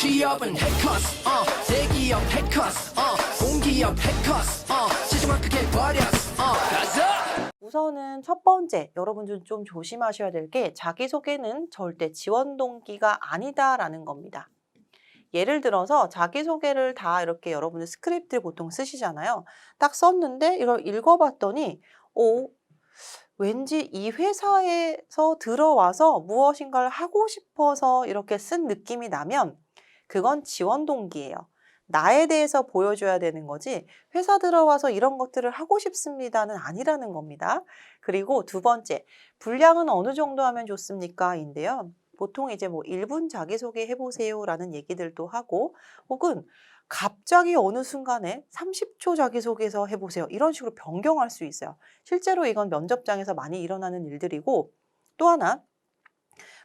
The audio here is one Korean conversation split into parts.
취업은 해커스 어. 대기업 해커스 어. 공기업 해커스 어. 시중을 크게 버렸어 어. 가자! 우선은 첫 번째, 여러분들 좀 조심하셔야 될 게 자기소개는 절대 지원 동기가 아니다라는 겁니다. 예를 들어서 자기소개를 다 이렇게 여러분들 스크립트를 보통 쓰시잖아요. 딱 썼는데 이걸 읽어봤더니, 오, 왠지 이 회사에서 들어와서 무엇인가를 하고 싶어서 이렇게 쓴 느낌이 나면 그건 지원 동기예요. 나에 대해서 보여줘야 되는 거지 회사 들어와서 이런 것들을 하고 싶습니다는 아니라는 겁니다. 그리고 두 번째, 분량은 어느 정도 하면 좋습니까? 인데요. 보통 이제 뭐 1분 자기소개 해보세요 라는 얘기들도 하고 혹은 갑자기 어느 순간에 30초 자기소개서 해보세요. 이런 식으로 변경할 수 있어요. 실제로 이건 면접장에서 많이 일어나는 일들이고 또 하나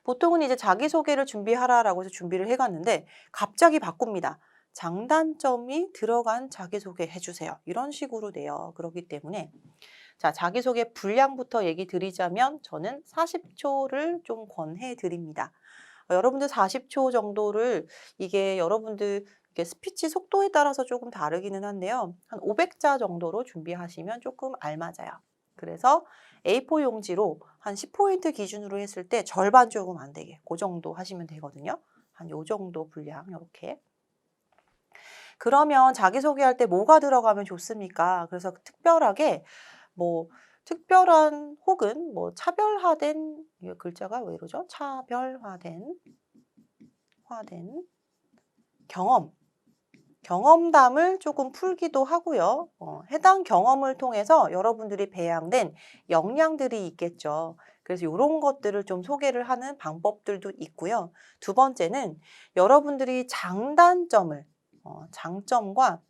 보통은 이제 자기소개를 준비하라라고 해서 준비를 해갔는데 갑자기 바꿉니다. 장단점이 들어간 자기소개 해주세요. 이런 식으로 돼요. 그렇기 때문에 자 자기소개 분량부터 얘기 드리자면 저는 40초를 좀 권해 드립니다. 어, 여러분들 40초 정도를 이게 여러분들 이게 스피치 속도에 따라서 조금 다르기는 한데요. 한 500자 정도로 준비하시면 조금 알맞아요. 그래서 A4 용지로 한 10포인트 기준으로 했을 때 절반 조금 안 되게 그 정도 하시면 되거든요. 한 요 정도 분량 이렇게. 그러면 자기소개할 때 뭐가 들어가면 좋습니까? 그래서 특별하게 뭐 특별한 혹은 뭐 차별화된 이 글자가 왜 이러죠? 차별화된 화된 경험 경험담을 조금 풀기도 하고요. 어, 해당 경험을 통해서 여러분들이 배양된 역량들이 있겠죠. 그래서 이런 것들을 좀 소개를 하는 방법들도 있고요. 두 번째는 여러분들이 장단점을 어, 장점과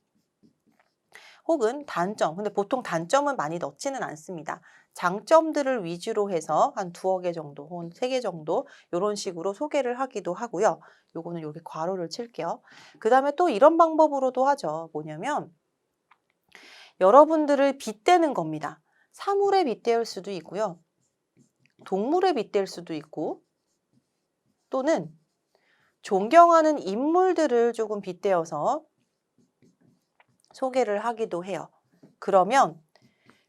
혹은 단점. 근데 보통 단점은 많이 넣지는 않습니다. 장점들을 위주로 해서 한 두어 개 정도 혹은 세 개 정도 이런 식으로 소개를 하기도 하고요. 요거는 여기 괄호를 칠게요. 그 다음에 또 이런 방법으로도 하죠. 뭐냐면 여러분들을 빗대는 겁니다. 사물에 빗대일 수도 있고요. 동물에 빗댈 수도 있고 또는 존경하는 인물들을 조금 빗대어서 소개를 하기도 해요. 그러면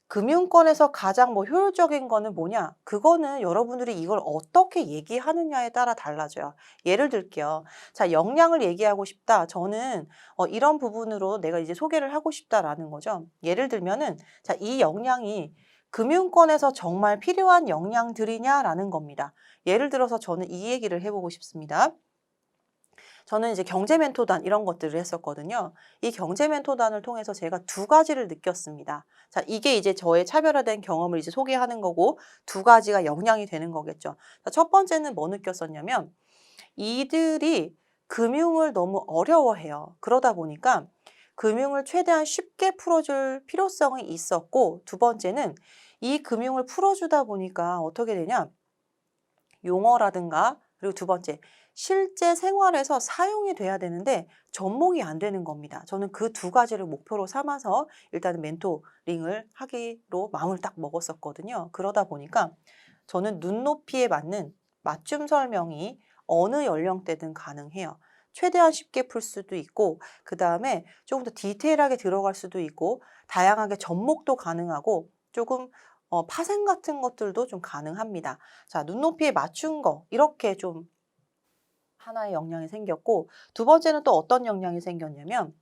금융권에서 가장 뭐 효율적인 거는 뭐냐? 그거는 여러분들이 이걸 어떻게 얘기하느냐에 따라 달라져요. 예를 들게요. 자, 역량을 얘기하고 싶다. 저는 어, 이런 부분으로 내가 이제 소개를 하고 싶다라는 거죠. 예를 들면은 자, 이 역량이 금융권에서 정말 필요한 역량들이냐라는 겁니다. 예를 들어서 저는 이 얘기를 해보고 싶습니다. 저는 이제 경제 멘토단 이런 것들을 했었거든요. 이 경제 멘토단을 통해서 제가 두 가지를 느꼈습니다. 자, 이게 이제 저의 차별화된 경험을 이제 소개하는 거고 두 가지가 역량이 되는 거겠죠. 자, 첫 번째는 뭐 느꼈었냐면 이들이 금융을 너무 어려워해요. 그러다 보니까 금융을 최대한 쉽게 풀어줄 필요성이 있었고 두 번째는 이 금융을 풀어주다 보니까 어떻게 되냐 용어라든가 그리고 두 번째 실제 생활에서 사용이 돼야 되는데 접목이 안 되는 겁니다. 저는 그 두 가지를 목표로 삼아서 일단은 멘토링을 하기로 마음을 딱 먹었었거든요. 그러다 보니까 저는 눈높이에 맞는 맞춤 설명이 어느 연령대든 가능해요. 최대한 쉽게 풀 수도 있고 그 다음에 조금 더 디테일하게 들어갈 수도 있고 다양하게 접목도 가능하고 조금 어, 파생 같은 것들도 좀 가능합니다. 자, 눈높이에 맞춘 거 이렇게 좀 하나의 역량이 생겼고 두 번째는 또 어떤 역량이 생겼냐면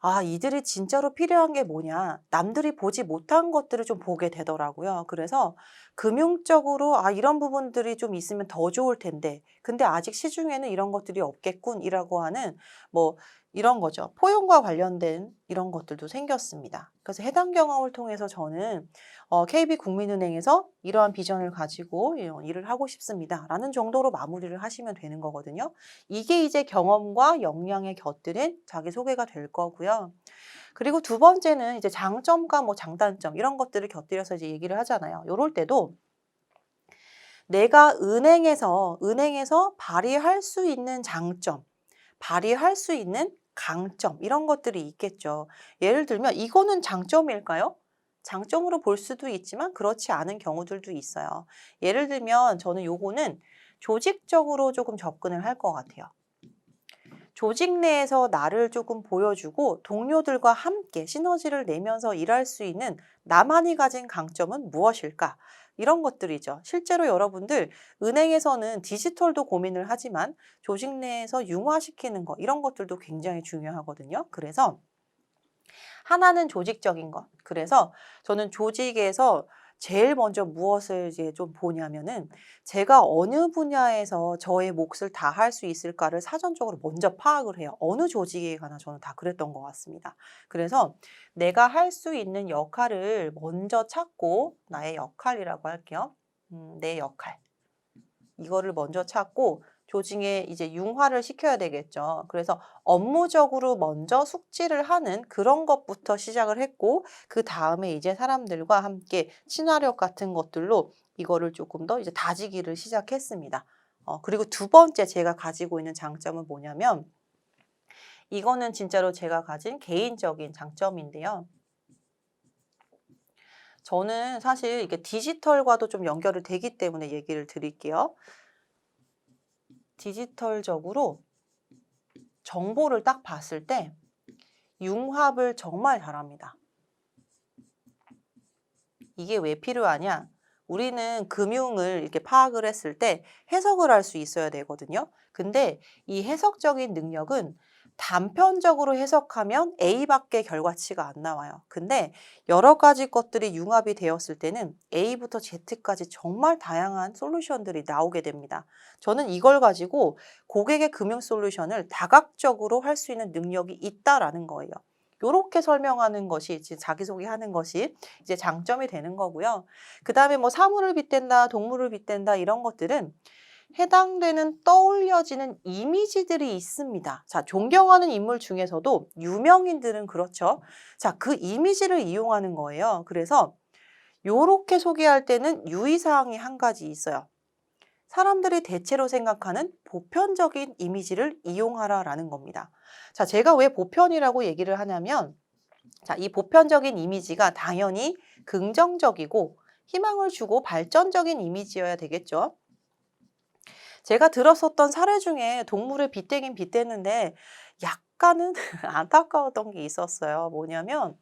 아, 이들이 진짜로 필요한 게 뭐냐. 남들이 보지 못한 것들을 좀 보게 되더라고요. 그래서 금융적으로 아, 이런 부분들이 좀 있으면 더 좋을 텐데. 근데 아직 시중에는 이런 것들이 없겠군. 이라고 하는 뭐 이런 거죠. 포용과 관련된 이런 것들도 생겼습니다. 그래서 해당 경험을 통해서 저는 어, KB국민은행에서 이러한 비전을 가지고 일을 하고 싶습니다. 라는 정도로 마무리를 하시면 되는 거거든요. 이게 이제 경험과 역량에 곁들인 자기소개가 될 거고요. 그리고 두 번째는 이제 장점과 뭐 장단점 이런 것들을 곁들여서 이제 얘기를 하잖아요. 요럴 때도 내가 은행에서 은행에서 발휘할 수 있는 장점, 발휘할 수 있는 강점 이런 것들이 있겠죠. 예를 들면 이거는 장점일까요? 장점으로 볼 수도 있지만 그렇지 않은 경우들도 있어요. 예를 들면 저는 요거는 조직적으로 조금 접근을 할 것 같아요. 조직 내에서 나를 조금 보여주고 동료들과 함께 시너지를 내면서 일할 수 있는 나만이 가진 강점은 무엇일까? 이런 것들이죠. 실제로 여러분들 은행에서는 디지털도 고민을 하지만 조직 내에서 융화시키는 거 이런 것들도 굉장히 중요하거든요. 그래서 하나는 조직적인 것. 그래서 저는 조직에서 제일 먼저 무엇을 이제 좀 보냐면은 제가 어느 분야에서 저의 몫을 다 할 수 있을까를 사전적으로 먼저 파악을 해요. 어느 조직에 가나 저는 다 그랬던 것 같습니다. 그래서 내가 할 수 있는 역할을 먼저 찾고 나의 역할이라고 할게요. 음, 내 역할. 이거를 먼저 찾고 조직에 이제 융화를 시켜야 되겠죠. 그래서 업무적으로 먼저 숙지를 하는 그런 것부터 시작을 했고 그 다음에 이제 사람들과 함께 친화력 같은 것들로 이거를 조금 더 이제 다지기를 시작했습니다. 어, 그리고 두 번째 제가 가지고 있는 장점은 뭐냐면 이거는 진짜로 제가 가진 개인적인 장점인데요. 저는 사실 이게 디지털과도 좀 연결이 되기 때문에 얘기를 드릴게요. 디지털적으로 정보를 딱 봤을 때 융합을 정말 잘합니다. 이게 왜 필요하냐? 우리는 금융을 이렇게 파악을 했을 때 해석을 할 수 있어야 되거든요. 근데 이 해석적인 능력은 단편적으로 해석하면 A밖에 결과치가 안 나와요. 근데 여러 가지 것들이 융합이 되었을 때는 A부터 Z까지 정말 다양한 솔루션들이 나오게 됩니다. 저는 이걸 가지고 고객의 금융 솔루션을 다각적으로 할 수 있는 능력이 있다라는 거예요. 요렇게 설명하는 것이 이제 자기소개하는 것이 이제 장점이 되는 거고요. 그 다음에 뭐 사물을 빗댄다, 동물을 빗댄다 이런 것들은 해당되는 떠올려지는 이미지들이 있습니다. 자, 존경하는 인물 중에서도 유명인들은 그렇죠. 자, 그 이미지를 이용하는 거예요. 그래서 요렇게 소개할 때는 유의사항이 한 가지 있어요. 사람들이 대체로 생각하는 보편적인 이미지를 이용하라라는 겁니다. 자, 제가 왜 보편이라고 얘기를 하냐면, 자, 이 보편적인 이미지가 당연히 긍정적이고 희망을 주고 발전적인 이미지여야 되겠죠. 제가 들었었던 사례 중에 동물을 빗대긴 빗댔는데 약간은 안타까웠던 게 있었어요. 뭐냐면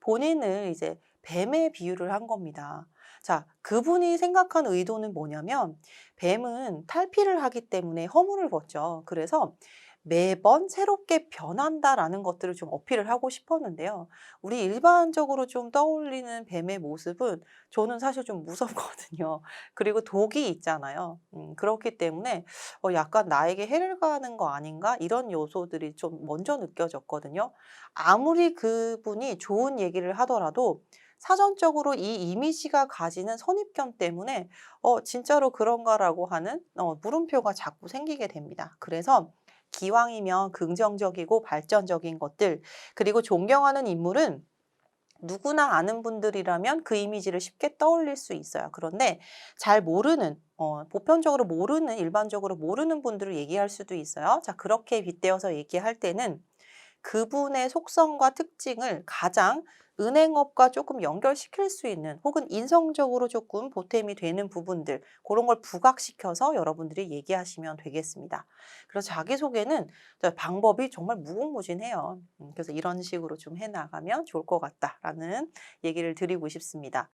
본인을 이제 뱀에 비유를 한 겁니다. 자, 그분이 생각한 의도는 뭐냐면 뱀은 탈피를 하기 때문에 허물을 벗죠. 그래서 매번 새롭게 변한다라는 것들을 좀 어필을 하고 싶었는데요. 우리 일반적으로 좀 떠올리는 뱀의 모습은 저는 사실 좀 무섭거든요. 그리고 독이 있잖아요. 음, 그렇기 때문에 어, 약간 나에게 해를 가하는 거 아닌가? 이런 요소들이 좀 먼저 느껴졌거든요. 아무리 그분이 좋은 얘기를 하더라도 사전적으로 이 이미지가 가지는 선입견 때문에 어, 진짜로 그런가라고 하는 어, 물음표가 자꾸 생기게 됩니다. 그래서 기왕이면 긍정적이고 발전적인 것들, 그리고 존경하는 인물은 누구나 아는 분들이라면 그 이미지를 쉽게 떠올릴 수 있어요. 그런데 잘 모르는, 어, 보편적으로 모르는, 일반적으로 모르는 분들을 얘기할 수도 있어요. 자, 그렇게 빗대어서 얘기할 때는 그분의 속성과 특징을 가장 은행업과 조금 연결시킬 수 있는 혹은 인성적으로 조금 보탬이 되는 부분들 그런 걸 부각시켜서 여러분들이 얘기하시면 되겠습니다. 그래서 자기소개는 방법이 정말 무궁무진해요. 음, 그래서 이런 식으로 좀 해나가면 좋을 것 같다라는 얘기를 드리고 싶습니다.